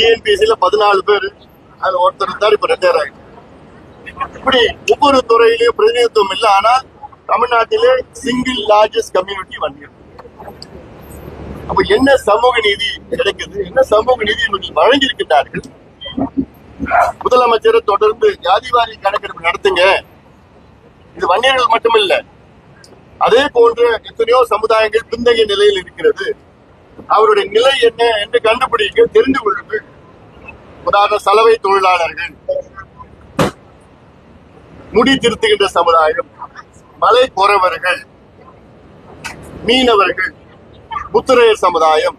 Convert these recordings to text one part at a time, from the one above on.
டிஎன்பிஎஸ்சில பதினாலு பேர். அதுல ஒருத்தர் இருந்தார் இப்ப ரிட்டையர் ஆயிட்டு இப்படி ஒவ்வொரு துறையிலையும் பிரதிநிதித்துவம் இல்லை. ஆனால் தமிழ்நாட்டிலே சிங்கிள் லார்ஜஸ்ட் கம்யூனிட்டி வன்னியர். அப்ப என்ன சமூக நீதி கிடைக்குது? என்ன சமூக நீதி இவர்கள் வழங்கியிருக்கிறார்கள் முதலமைச்சரை தொடர்ந்து ஜாதிவாரி கணக்கெடுப்பு நடத்துங்க. இது வன்னியர்கள் மட்டுமில்ல. அதே போன்ற எத்தனையோ சமுதாயங்கள் பின்தங்கிய நிலையில் இருக்கிறது. அவருடைய நிலை என்ன என்று கண்டுபிடிக்க தெரிந்து கொள்ளுங்கள். உதாரண சலவை தொழிலாளர்கள். முடி திருத்துகின்ற சமுதாயம் மலை போறவர்கள் மீனவர்கள் புத்திரையர் சமுதாயம்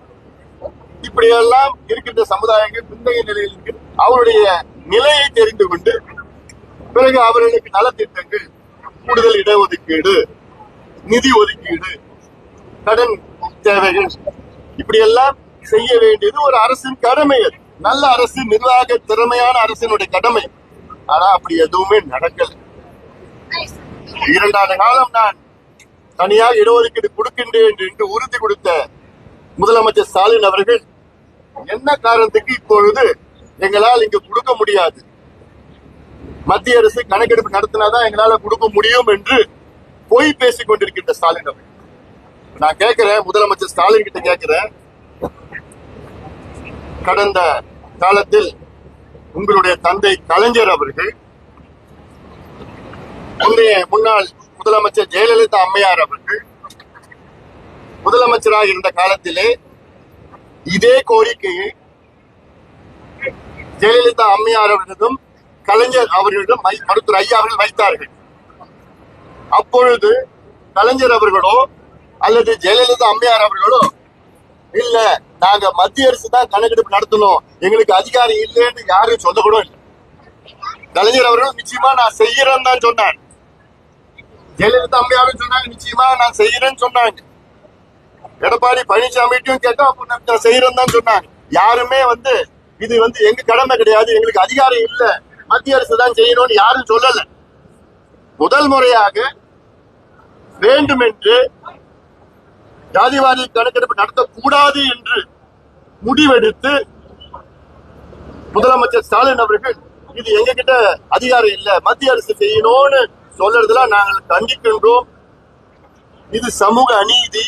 இப்படியெல்லாம் இருக்கின்ற சமுதாயங்கள் பிந்தைய நிலையில் அவருடைய நிலையை தெரிந்து கொண்டு பிறகு அவர்களுக்கு நலத்திட்டங்கள் கூடுதல் இடஒதுக்கீடு நிதி ஒதுக்கீடு கடன் தேவைகள் இப்படியெல்லாம் செய்ய வேண்டியது ஒரு அரசின் கடமை அது. நல்ல அரசு நிர்வாக திறமையான அரசினுடைய கடமை. ஆனா அப்படி எதுவுமே நடக்கல. இரண்டாண்டு காலம் நான் தனியாக இடஒதுக்கீடு கொடுக்கின்றேன் என்று உறுதி கொடுத்த முதலமைச்சர் ஸ்டாலின் அவர்கள் என்ன காரணத்துக்கு இப்பொழுது எங்களால் இங்கு கொடுக்க முடியாது? மத்திய அரசு கணக்கெடுப்பு நடத்தினாதான் எங்களால கொடுக்க முடியும் என்று பொய் பேசிக் கொண்டிருக்கின்ற ஸ்டாலின் அவர்கள். நான் கேட்கிறேன் முதலமைச்சர் ஸ்டாலின் கிட்ட கேட்கிறேன். கடந்த காலத்தில் உங்களுடைய தந்தை கலைஞர் அவர்கள் முந்தைய முன்னாள் முதலமைச்சர் ஜெயலலிதா அம்மையார் அவர்கள் முதலமைச்சராக இருந்த காலத்திலே இதே கோரிக்கையை ஜெயலலிதா அம்மையார் அவர்களிடம் கலைஞர் அவர்களிடம் மருத்துவர் ஐயா அவர்கள் வைத்தார்கள். அப்பொழுது கலைஞர் அவர்களோ அல்லது ஜெயலலிதா அம்மையார் அவர்களோ இல்ல நாங்க மத்திய அரசு தான் கணக்கெடுப்பு நடத்தணும். எங்களுக்கு அதிகாரம் இல்லைன்னு யாரும் சொல்ல கூட இல்லை. கலைஞர் அவர்கள் நிச்சயமா நான் செய்யறேன்னு தான் சொன்னார் ஜெயலலிதா அம்மையாரும் சொன்னாங்க நிச்சயமா நான் செய்யறேன்னு சொன்னாங்க. எடப்பாடி பழனிசாமிட்டும் கேட்டா அப்ப நான் செய்யறேன்னு தான் சொன்னாங்க. யாருமே வந்து இது வந்து எங்க கடமை கிடையாது எங்களுக்கு அதிகாரம் இல்ல. மத்திய அரசு தான் செய்யணும்னு யாரும் சொல்லல. முதல் முறையாக வேண்டுமென்று ஜாதிவாரி கணக்கெடுப்பு நடத்தக்கூடாது என்று முடிவெடுத்து முதலமைச்சர் ஸ்டாலின் அவர்கள் இது எங்க கிட்ட அதிகாரம் இல்ல மத்திய அரசு செய்யணும்னு சொல்றதுலாம் நாங்கள் கண்டிக்கின்றோம். இது சமூக அநீதி.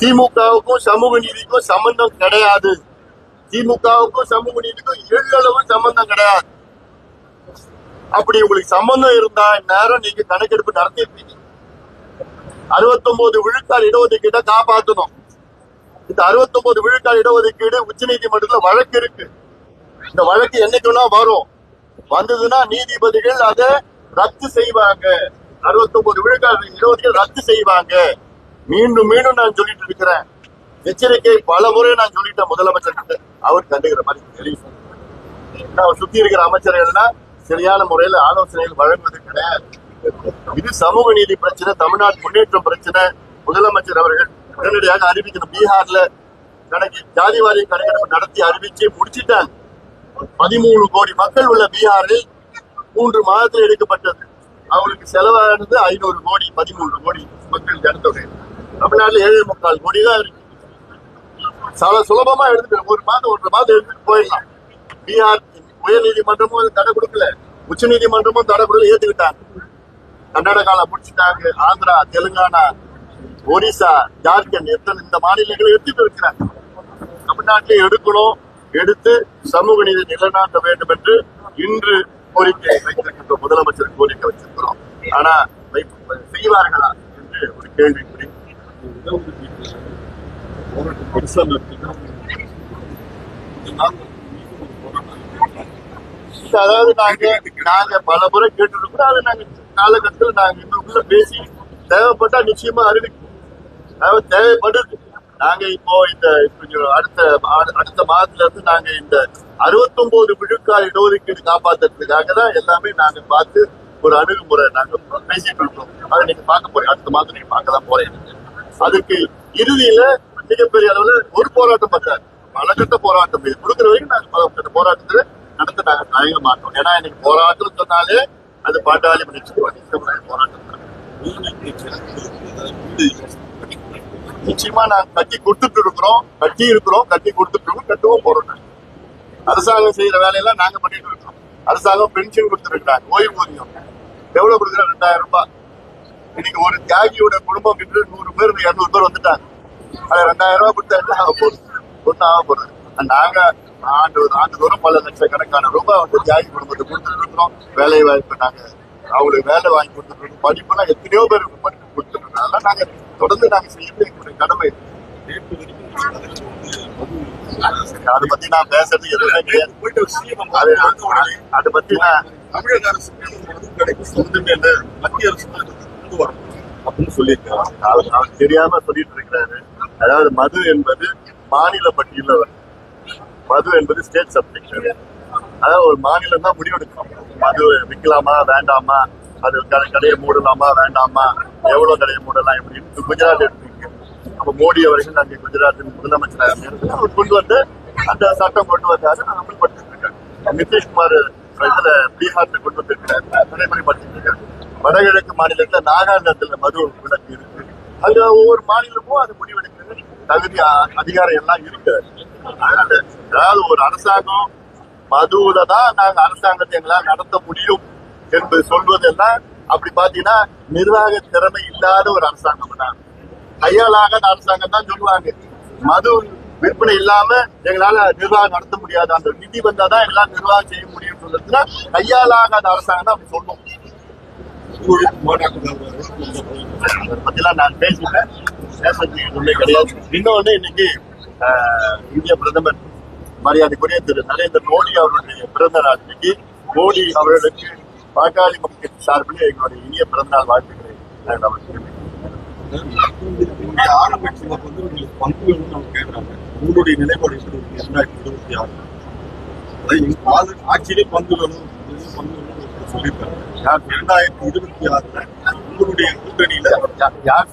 திமுகவுக்கும் சமூக நீதிக்கும் சம்பந்தம் கிடையாது. திமுகவுக்கும் சமூக நீதிக்கும் எள்ளளவு சம்பந்தம் கிடையாது. அப்படி உங்களுக்கு சம்பந்தம் இருந்தா நேரம் நீங்க கணக்கெடுப்பு நடத்திருப்பீங்க. அறுபத்தொன்பது விழுக்காடு இடஒதுக்கீட்டை காப்பாற்றணும் இந்த அறுபத்தொன்பது விழுக்காடு இடஒதுக்கீடு உச்ச நீதிமன்றத்துல வழக்கு இருக்கு. இந்த வழக்கு என்னைக்குன்னா வரும். வந்ததுன்னா நீதிபதிகள் அதை ரத்து செய்வாங்க. அறுபத்தொன்பது விழுக்காடு இடஒதுக்கீடு ரத்து செய்வாங்க. மீண்டும் மீண்டும் நான் சொல்லிட்டு இருக்கிறேன். எச்சரிக்கை பல முறை நான் சொல்லிட்டேன் முதலமைச்சர் கிட்ட அவர் கண்டுகிற மாதிரி தெரியும் அவர் சுத்தி இருக்கிற அமைச்சர்கள்னா சரியான முறையில ஆலோசனைகள் வழங்குவது கிடையாது. இது சமூக நீதி பிரச்சனை தமிழ்நாடு முன்னேற்றம் பிரச்சனை. முதலமைச்சர் அவர்கள் உடனடியாக அறிவிக்கணும். பீகார்ல கணக்கு ஜாதிவாரி கணக்கெடுப்பு நடத்தி அறிவிச்சு முடிச்சிட்டாங்க. பதிமூணு கோடி மக்கள் உள்ள பீகாரில் மூன்று மாதத்தில் எடுக்கப்பட்டது. அவங்களுக்கு செலவானது ஐநூறு கோடி பதிமூன்று கோடி மக்கள் ஜனத்தொகை தமிழ்நாட்டில் ஏழு முக்கால் கோடி தான் இருக்கு. சால சுலபமா எடுத்துட்டு ஒரு மாதம் ஒன்றரை மாதம் எடுத்துட்டு போயிடலாம். பீகார் உயர் நீதிமன்றமும் தடை கொடுக்கல. உச்ச நீதிமன்றமும் தடை கொடுக்கல ஏத்துக்கிட்டாங்க. கர்நாடகால முடிச்சுட்டாங்க. ஆந்திரா தெலுங்கானா ஒரிசா ஜார்க்கண்ட் எத்தனை இந்த மாநிலங்களை எடுத்துட்டு இருக்கிறாங்க? தமிழ்நாட்டிலே எடுக்கணும் எடுத்து சமூக நீதி நிலைநாட்ட வேண்டும் என்று இன்று கோரிக்கை வைத்திருக்கின்ற முதலமைச்சர் கோரிக்கை வச்சிருக்கிறோம் ஆனா செய்வார்களா என்று ஒரு கேள்வி அதாவது நாங்க நாங்க பல முறை கேட்டு அதை நாங்க காலகட்டத்தில் நாங்க இன்னும் பேசி தேவைப்பட்டா நிச்சயமா அறிவிக்கும். அதாவது தேவைப்படுது. நாங்க இப்போ இந்த கொஞ்சம் அடுத்த அடுத்த மாதத்துல இருந்து நாங்க இந்த அறுபத்தொன்பது விழுக்கால் இடஒதுக்கீடு காப்பாத்துறதுக்காக தான் எல்லாமே நாங்க பார்த்து ஒரு அணுகுமுறை நாங்க பேசிட்டு இருக்கோம். அதை நீங்க பார்க்க போறீங்க. அடுத்த மாதம் நீங்க பார்க்க தான் போறேன் அதுக்கு இறுதியில மிகப்பெரிய அளவுல ஒரு போராட்டம் பார்த்தாரு பல கட்ட போராட்டம். இது கொடுக்குற வரைக்கும் நாங்க பல கட்ட போராட்டத்துல நடத்த நாங்க தயங்க மாட்டோம். ஏன்னா இன்னைக்கு போராட்டம் சொன்னாலே அது பாட்டாளி நிச்சயம் போராட்டம். நிச்சயமா நாங்க கட்டி கொடுத்துட்டு இருக்கிறோம் கட்டி இருக்கிறோம் கட்டி கொடுத்துட்டு இருக்கோம் கட்டுவோம் போறோம் அரசாங்கம் செய்யற வேலையெல்லாம் நாங்க பண்ணிட்டு இருக்கோம் அரசாங்கம் பென்ஷன் கொடுத்துருக்கிறாங்க ஓய்வூதியம் எவ்வளவு கொடுக்குற ரெண்டாயிரம் ரூபாய். இன்னைக்கு ஒரு தியாகியோட குடும்பம் விட்டு நூறு பேர் இருநூறு பேர் வந்துட்டாங்க. அது ரெண்டாயிரம் ரூபாய் கொடுத்தா என்ன ஆக போகுது? ஒன்னும் ஆக போறது நாங்க ஆண்டு ஆண்டுதோறும் பல லட்சக்கணக்கான ரூபாய் வந்து தியாகி குடும்பத்துக்கு கொடுத்துட்டு இருக்கிறோம் வேலை வாய்ப்பு நாங்க அவங்களுக்கு வேலை வாங்கி கொடுத்துருக்கோம் இருக்கோம் படிப்புலாம் எத்தனையோ பேர் படிப்பு கொடுத்துருக்கனால நாங்க தொடர்ந்து நாங்க செய்யறது எங்களுடைய கடமை. நேற்று அதை பத்தி நான் பேசுறது எதுவுமே கிடையாது. அது அதை பத்தி நான் தமிழக அரசு கிடைக்கும் சொந்தமே இல்ல. மத்திய அரசு கொண்டு வரணும் அப்படின்னு சொல்லியிருக்காங்க. அவர் தெரியாம சொல்லிட்டு இருக்கிறாரு அதாவது மது என்பது மாநில பட்டியல வரும் மது என்பது ஸ்டேட் சப்ஜெக்ட் அதாவது ஒரு மாநிலம் தான் முடிவெடுக்கும். மது விற்கலாமா வேண்டாமா? அது கடையை மூடலாமா வேண்டாமா? எவ்வளவு கடையை மூடலாம் எப்படி இப்ப குஜராத் எடுத்துக்கீங்க. அப்ப மோடி அவர்கள் அங்கே குஜராத்தின் முதலமைச்சராக அவர் கொண்டு வந்து அந்த சட்டம் கொண்டு வந்தாரு. அமல்படுத்திட்டு இருக்காரு. நிதிஷ்குமார் இதுல பீகார்ல கொண்டு வந்திருக்கிறார். நடைமுறைப்படுத்திட்டு இருக்காரு. வடகிழக்கு மாநிலத்துல நாகாலாந்துல மது விலக்கு இருக்கு. அங்க ஒவ்வொரு மாநிலமும் அது முடிவெடுக்கிறது. தகுதி அதிகாரம் எல்லாம் இருக்கு. அதாவது ஒரு அரசாங்கம் மதுவுல தான் நாங்க அரசாங்கத்தை எங்களால் நடத்த முடியும் என்று சொல்வதெல்லாம் அப்படி பாத்தீங்கன்னா நிர்வாக திறமை இல்லாத ஒரு அரசாங்கம் தான். கையாலாகாத அரசாங்கம் தான் சொல்லுவாங்க. மது விற்பனை இல்லாம எங்களால நிர்வாகம் நடத்த முடியாது. அந்த நிதி வந்தாதான் எங்களால நிர்வாகம் செய்ய முடியும் சொல்றதுன்னா கையாளாகாத அரசாங்கம் தான் அப்படி சொல்லும் பத்தி பத்திலாம் நான் பேசிட்டேன் பேசுறதுக்கு எதுவுமே கிடையாது இன்னொன்னு இன்னைக்கு இந்திய பிரதமர் மரியாதைக்குரிய திரு நரேந்திர மோடி அவர்களுடைய பிறந்த நாள் இன்னைக்கு மோடி அவர்களுக்கு பாட்டாளி மக்கள் சார்பில் எங்களுடைய இனிய பிறந்தநாள் வாழ்த்துக்களை நான் அவருக்கு தெரிவித்துக் உங்களுடைய நிலைப்பாடு இரண்டாயிரத்தி இருபத்தி ஆறு ஆட்சியிலே பங்கு வேணும் பங்கு சொல்லியிருக்காங்க. யார் இரண்டாயிரத்தி இருபத்தி ஆறுல உங்களுடைய கூட்டணியில யார்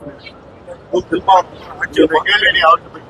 ஆட்சியில் கேள்வி போய்